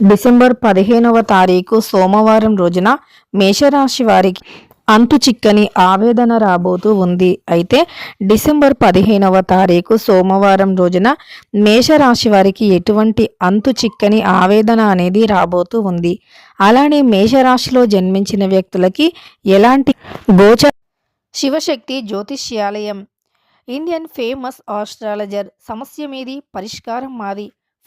December పదిహేనవ తారీఖు సోమవారం రోజున మేషరాశి వారికి అంతు చిక్కని ఆవేదన రాబోతూ ఉంది. అయితే డిసెంబర్ పదిహేనవ తారీఖు సోమవారం రోజున మేషరాశి వారికి ఎటువంటి అంతు చిక్కని ఆవేదన అనేది రాబోతూ ఉంది. అలానే మేషరాశిలో జన్మించిన వ్యక్తులకి ఎలాంటి గోచ శివశక్తి జ్యోతిష్యాలయం ఇండియన్ ఫేమస్ ఆస్ట్రాలజర్ సమస్య మీది పరిష్కారం మాది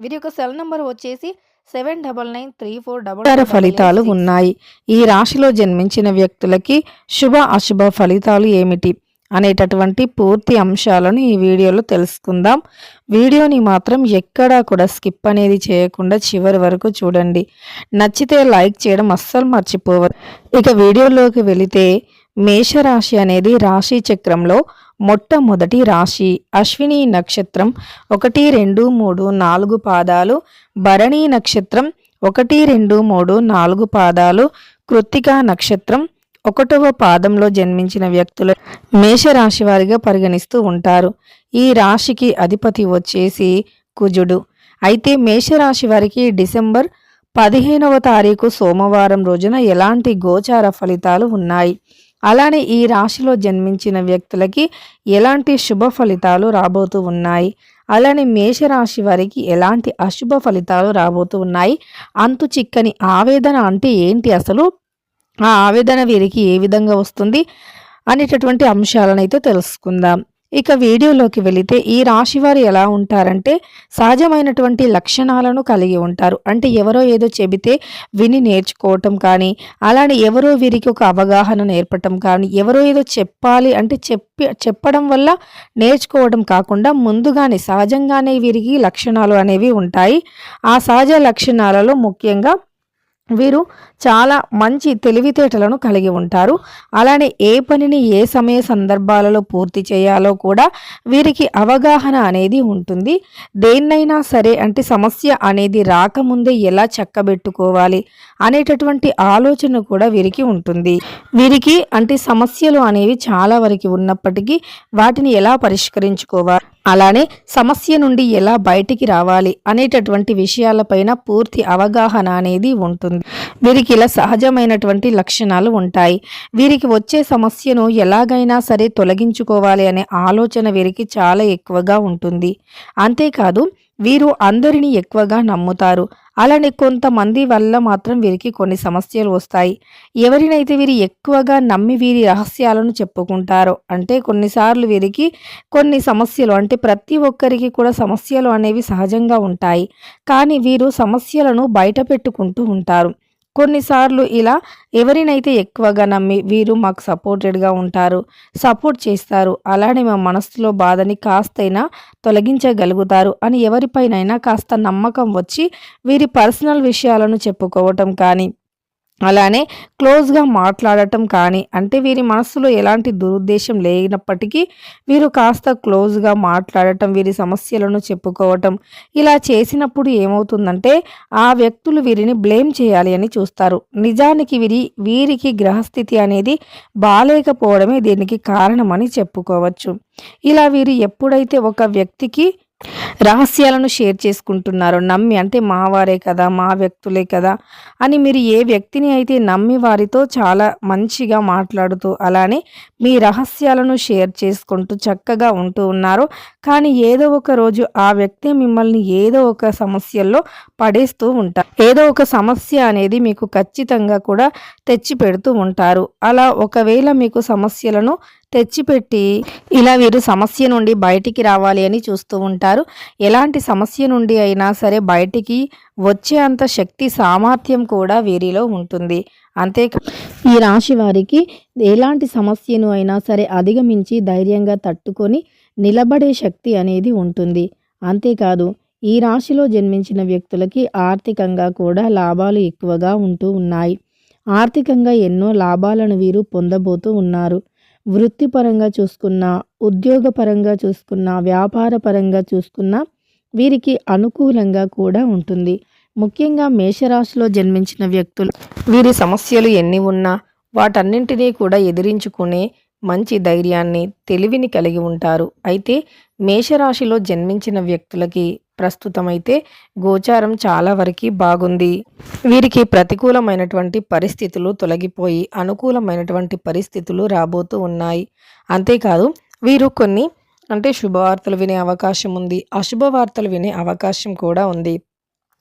వీరి యొక్క సెల్ నంబర్ వచ్చేసి seven double nine three four double ఫలితాలు ఉన్నాయి. ఈ రాశిలో జన్మించిన వ్యక్తులకి శుభ అశుభ ఫలితాలు ఏమిటి అనేటటువంటి పూర్తి అంశాలను ఈ వీడియోలో తెలుసుకుందాం. వీడియోని మాత్రం ఎక్కడా కూడా స్కిప్ అనేది చేయకుండా చివరి వరకు చూడండి. నచ్చితే లైక్ చేయడం అస్సలు మర్చిపోవద్దు. ఇక వీడియోలోకి వెళితే మేషరాశి అనేది రాశి చక్రంలో మొట్టమొదటి రాశి అశ్విని నక్షత్రం ఒకటి రెండు మూడు నాలుగు పాదాలు భరణి నక్షత్రం ఒకటి రెండు మూడు నాలుగు పాదాలు కృత్తికా నక్షత్రం ఒకటవ పాదంలో జన్మించిన వ్యక్తులు మేషరాశి వారిగా పరిగణిస్తూ ఉంటారు. ఈ రాశికి అధిపతి వచ్చేసి కుజుడు. అయితే మేషరాశి వారికి డిసెంబర్ పదిహేనవ తారీఖు సోమవారం రోజున ఎలాంటి గోచార ఫలితాలు ఉన్నాయి? అలానే ఈ రాశిలో జన్మించిన వ్యక్తులకి ఎలాంటి శుభ ఫలితాలు రాబోతూ ఉన్నాయి? అలానే మేషరాశి వారికి ఎలాంటి అశుభ ఫలితాలు రాబోతూ ఉన్నాయి? అంతు చిక్కని ఆవేదన అంటే ఏంటి అసలు? ఆ ఆవేదన వీరికి ఏ విధంగా వస్తుంది? అనేటటువంటి అంశాలను అయితే తెలుసుకుందాం. ఇక వీడియోలోకి వెళితే ఈ రాశి వారు ఎలా ఉంటారంటే సహజమైనటువంటి లక్షణాలను కలిగి ఉంటారు. అంటే ఎవరో ఏదో చెబితే విని నేర్చుకోవటం కానీ అలానే ఎవరో వీరికి ఒక అవగాహన నేర్పటం కానీ ఎవరో ఏదో చెప్పాలి అంటే చెప్పి చెప్పడం వల్ల నేర్చుకోవడం కాకుండా ముందుగానే సహజంగానే వీరికి లక్షణాలు అనేవి ఉంటాయి. ఆ సహజ లక్షణాలలో ముఖ్యంగా వీరు చాలా మంచి తెలివితేటలను కలిగి ఉంటారు. అలానే ఏ పనిని ఏ సమయ సందర్భాలలో పూర్తి చేయాలో కూడా వీరికి అవగాహన అనేది ఉంటుంది. దేన్నైనా సరే అంటే సమస్య అనేది రాకముందే ఎలా చక్కబెట్టుకోవాలి అనేటటువంటి ఆలోచన కూడా వీరికి ఉంటుంది. వీరికి అంటే సమస్యలు అనేవి చాలా వరకు ఉన్నప్పటికీ వాటిని ఎలా పరిష్కరించుకోవాలి అలానే సమస్య నుండి ఎలా బయటికి రావాలి అనేటటువంటి విషయాలపైన పూర్తి అవగాహన అనేది ఉంటుంది. వీరికి ఇలా సహజమైనటువంటి లక్షణాలు ఉంటాయి. వీరికి వచ్చే సమస్యను ఎలాగైనా సరే తొలగించుకోవాలి అనే ఆలోచన వీరికి చాలా ఎక్కువగా ఉంటుంది. అంతేకాదు వీరు అందరినీ ఎక్కువగా నమ్ముతారు. అలానే కొంతమంది వల్ల మాత్రం వీరికి కొన్ని సమస్యలు వస్తాయి. ఎవరినైతే వీరు ఎక్కువగా నమ్మి వీరి రహస్యాలను చెప్పుకుంటారో అంటే కొన్నిసార్లు వీరికి కొన్ని సమస్యలు అంటే ప్రతి ఒక్కరికి కూడా సమస్యలు అనేవి సహజంగా ఉంటాయి. కానీ వీరు సమస్యలను బయట పెట్టుకుంటూ ఉంటారు. కొన్నిసార్లు ఇలా ఎవరినైతే ఎక్కువగా నమ్మి వీరు మాకు సపోర్టెడ్గా ఉంటారు సపోర్ట్ చేస్తారు అలానే మా మనసులో బాధని కాస్తైనా తొలగించగలుగుతారు అని ఎవరిపైనైనా కాస్త నమ్మకం వచ్చి వీరి పర్సనల్ విషయాలను చెప్పుకోవటం కానీ అలానే క్లోజ్గా మాట్లాడటం కానీ అంటే వీరి మనస్సులో ఎలాంటి దురుద్దేశం లేనప్పటికీ వీరు కాస్త క్లోజ్గా మాట్లాడటం వీరి సమస్యలను చెప్పుకోవటం ఇలా చేసినప్పుడు ఏమవుతుందంటే ఆ వ్యక్తులు వీరిని బ్లేమ్ చేయాలి అని చూస్తారు. నిజానికి వీరి వీరికి గ్రహస్థితి అనేది బాలేకపోవడమే దీనికి కారణమని చెప్పుకోవచ్చు. ఇలా వీరు ఎప్పుడైతే ఒక వ్యక్తికి రహస్యాలను షేర్ చేసుకుంటున్నారో నమ్మి అంటే మావారే కదా మా వ్యక్తులే కదా అని మీరు ఏ వ్యక్తిని అయితే నమ్మి వారితో చాలా మంచిగా మాట్లాడుతూ అలానే మీ రహస్యాలను షేర్ చేసుకుంటూ చక్కగా ఉంటూ ఉన్నారో కానీ ఏదో ఒక రోజు ఆ వ్యక్తి మిమ్మల్ని ఏదో ఒక సమస్యల్లో పడేస్తూ ఉంటారు. ఏదో ఒక సమస్య అనేది మీకు ఖచ్చితంగా కూడా తెచ్చి పెడుతూ ఉంటారు. అలా ఒకవేళ మీకు సమస్యలను తెచ్చిపెట్టి ఇలా వీరు సమస్య నుండి బయటికి రావాలి అని చూస్తూ ఉంటారు. ఎలాంటి సమస్య నుండి అయినా సరే బయటికి వచ్చే అంత శక్తి సామర్థ్యం కూడా వీరిలో ఉంటుంది. అంతేకా ఈ రాశి వారికి ఎలాంటి సమస్యను అయినా సరే అధిగమించి ధైర్యంగా తట్టుకొని నిలబడే శక్తి అనేది ఉంటుంది. అంతేకాదు ఈ రాశిలో జన్మించిన వ్యక్తులకి ఆర్థికంగా కూడా లాభాలు ఎక్కువగా ఉంటూ ఉన్నాయి. ఆర్థికంగా ఎన్నో లాభాలను వీరు పొందబోతూ ఉన్నారు. వృత్తిపరంగా చూసుకున్నా ఉద్యోగపరంగా చూసుకున్నా వ్యాపార పరంగా చూసుకున్నా వీరికి అనుకూలంగా కూడా ఉంటుంది. ముఖ్యంగా మేషరాశిలో జన్మించిన వ్యక్తులు వీరి సమస్యలు ఎన్ని ఉన్నా వాటన్నింటినీ కూడా ఎదిరించుకునే మంచి ధైర్యాన్ని తెలివిని కలిగి ఉంటారు. అయితే మేషరాశిలో జన్మించిన వ్యక్తులకి ప్రస్తుతమైతే గోచారం చాలా వరకు బాగుంది. వీరికి ప్రతికూలమైనటువంటి పరిస్థితులు తొలగిపోయి అనుకూలమైనటువంటి పరిస్థితులు రాబోతూ ఉన్నాయి. అంతేకాదు వీరు కొన్ని అంటే శుభవార్తలు వినే అవకాశం ఉంది. అశుభవార్తలు వినే అవకాశం కూడా ఉంది.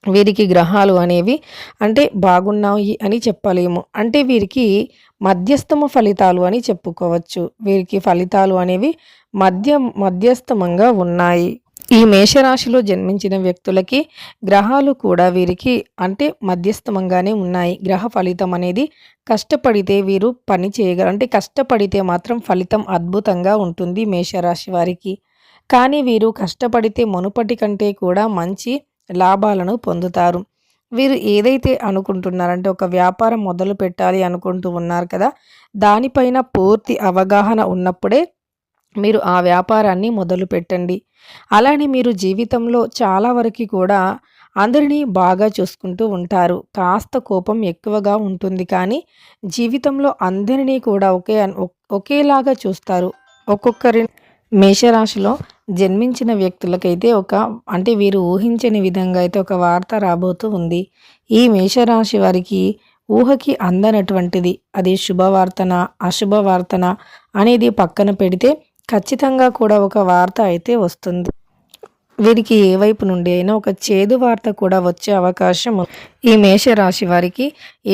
వీరికి గ్రహాలు అనేవి అంటే బాగున్నాయి అని చెప్పలేము. అంటే వీరికి మధ్యస్థమ ఫలితాలు అని చెప్పుకోవచ్చు. వీరికి ఫలితాలు అనేవి మధ్య మధ్యస్థమంగా ఉన్నాయి. ఈ మేషరాశిలో జన్మించిన వ్యక్తులకి గ్రహాలు కూడా వీరికి అంటే మధ్యస్థమంగానే ఉన్నాయి. గ్రహ ఫలితం అనేది కష్టపడితే వీరు పని చేయగలరు. అంటే కష్టపడితే మాత్రం ఫలితం అద్భుతంగా ఉంటుంది మేషరాశి వారికి. కానీ వీరు కష్టపడితే మునుపటి కంటే కూడా మంచి లాభాలను పొందుతారు. వీరు ఏదైతే అనుకుంటున్నారంటే ఒక వ్యాపారం మొదలు పెట్టాలి అనుకుంటూ ఉన్నారు కదా దానిపైన పూర్తి అవగాహన ఉన్నప్పుడే మీరు ఆ వ్యాపారాన్ని మొదలు పెట్టండి. అలానే మీరు జీవితంలో చాలా వరకు కూడా అందరినీ బాగా చూసుకుంటూ ఉంటారు. కాస్త కోపం ఎక్కువగా ఉంటుంది కానీ జీవితంలో అందరినీ కూడా ఒకే ఒకేలాగా చూస్తారు. ఒక్కొక్కరి మేషరాశిలో జన్మించిన వ్యక్తులకైతే ఒక అంటే వీరు ఊహించని విధంగా అయితే ఒక వార్త రాబోతూ ఉంది. ఈ మేషరాశి వారికి ఊహకి అందనటువంటిది. అది శుభవార్తన అశుభవార్తన అనేది పక్కన పెడితే ఖచ్చితంగా కూడా ఒక వార్త అయితే వస్తుంది. వీరికి ఏ వైపు నుండి అయినా ఒక చేదు వార్త కూడా వచ్చే అవకాశం ఈ మేషరాశి వారికి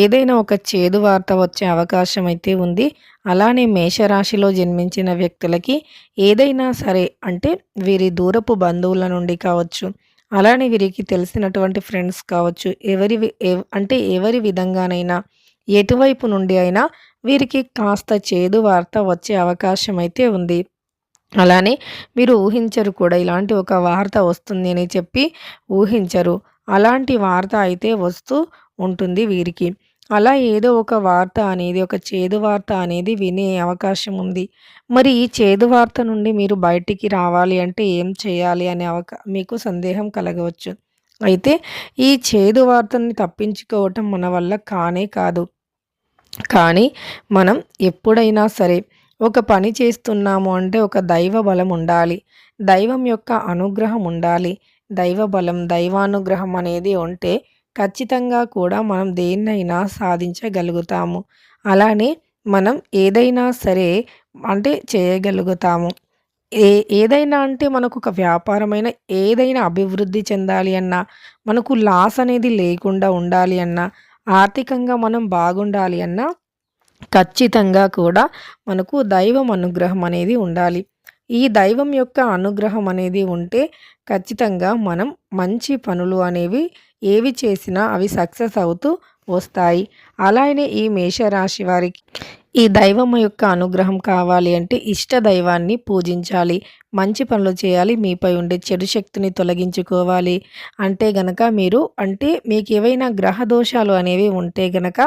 ఏదైనా ఒక చేదు వార్త వచ్చే అవకాశం అయితే ఉంది. అలానే మేషరాశిలో జన్మించిన వ్యక్తులకి ఏదైనా సరే అంటే వీరి దూరపు బంధువుల నుండి కావచ్చు అలానే వీరికి తెలిసినటువంటి ఫ్రెండ్స్ కావచ్చు ఎవరి అంటే ఎవరి విధంగానైనా ఎటువైపు నుండి అయినా వీరికి కాస్త చేదు వార్త వచ్చే అవకాశం అయితే ఉంది. అలానే మీరు ఊహించరు కూడా ఇలాంటి ఒక వార్త వస్తుంది అని చెప్పి ఊహించరు. అలాంటి వార్త అయితే వస్తూ ఉంటుంది వీరికి. అలా ఏదో ఒక వార్త అనేది ఒక చేదు వార్త అనేది వినే అవకాశం ఉంది. మరి ఈ చేదు వార్త నుండి మీరు బయటికి రావాలి అంటే ఏం చేయాలి అనే అవకా మీకు సందేహం కలగవచ్చు. అయితే ఈ చేదు వార్తని తప్పించుకోవటం మన వల్ల కానే కాదు. కానీ మనం ఎప్పుడైనా సరే ఒక పని చేస్తున్నాము అంటే ఒక దైవ బలం ఉండాలి. దైవం యొక్క అనుగ్రహం ఉండాలి. దైవ బలం దైవానుగ్రహం అనేది ఉంటే ఖచ్చితంగా కూడా మనం దేన్నైనా సాధించగలుగుతాము. అలానే మనం ఏదైనా సరే అంటే చేయగలుగుతాము. ఏ ఏదైనా అంటే మనకు ఒక వ్యాపారమైన ఏదైనా అభివృద్ధి చెందాలి అన్నా మనకు లాస్ అనేది లేకుండా ఉండాలి అన్నా ఆర్థికంగా మనం బాగుండాలి అన్నా ఖచ్చితంగా కూడా మనకు దైవం అనుగ్రహం అనేది ఉండాలి. ఈ దైవం యొక్క అనుగ్రహం అనేది ఉంటే ఖచ్చితంగా మనం మంచి పనులు అనేవి ఏవి చేసినా అవి సక్సెస్ అవుతూ వస్తాయి. అలానే ఈ మేషరాశి వారికి ఈ దైవం యొక్క అనుగ్రహం కావాలి అంటే ఇష్ట దైవాన్ని పూజించాలి. మంచి పనులు చేయాలి. మీపై ఉండే చెడు శక్తిని తొలగించుకోవాలి. అంటే గనక మీరు అంటే మీకు ఏవైనా గ్రహ దోషాలు అనేవి ఉంటే గనక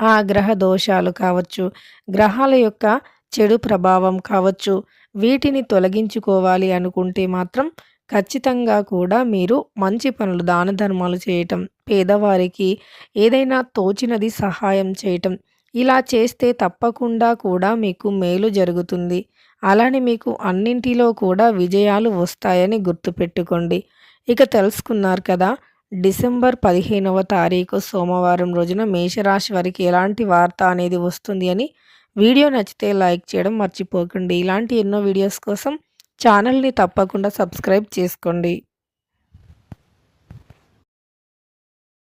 ఆ గ్రహ దోషాలు కావచ్చు గ్రహాల యొక్క చెడు ప్రభావం కావచ్చు వీటిని తొలగించుకోవాలి అనుకుంటే మాత్రం ఖచ్చితంగా కూడా మీరు మంచి పనులు దాన ధర్మాలు చేయటం పేదవారికి ఏదైనా తోచినది సహాయం చేయటం ఇలా చేస్తే తప్పకుండా కూడా మీకు మేలు జరుగుతుంది. అలానే మీకు అన్నింటిలో కూడా విజయాలు వస్తాయని గుర్తుపెట్టుకోండి. ఇక తెలుసుకున్నారు కదా డిసెంబర్ పదిహేనవ తారీఖు సోమవారం రోజున మేషరాశి వారికి ఎలాంటి వార్త అనేది వస్తుంది అని వీడియో నచ్చితే లైక్ చేయడం మర్చిపోకండి. ఇలాంటి ఎన్నో వీడియోస్ కోసం ఛానల్ని తప్పకుండా సబ్స్క్రైబ్ చేసుకోండి.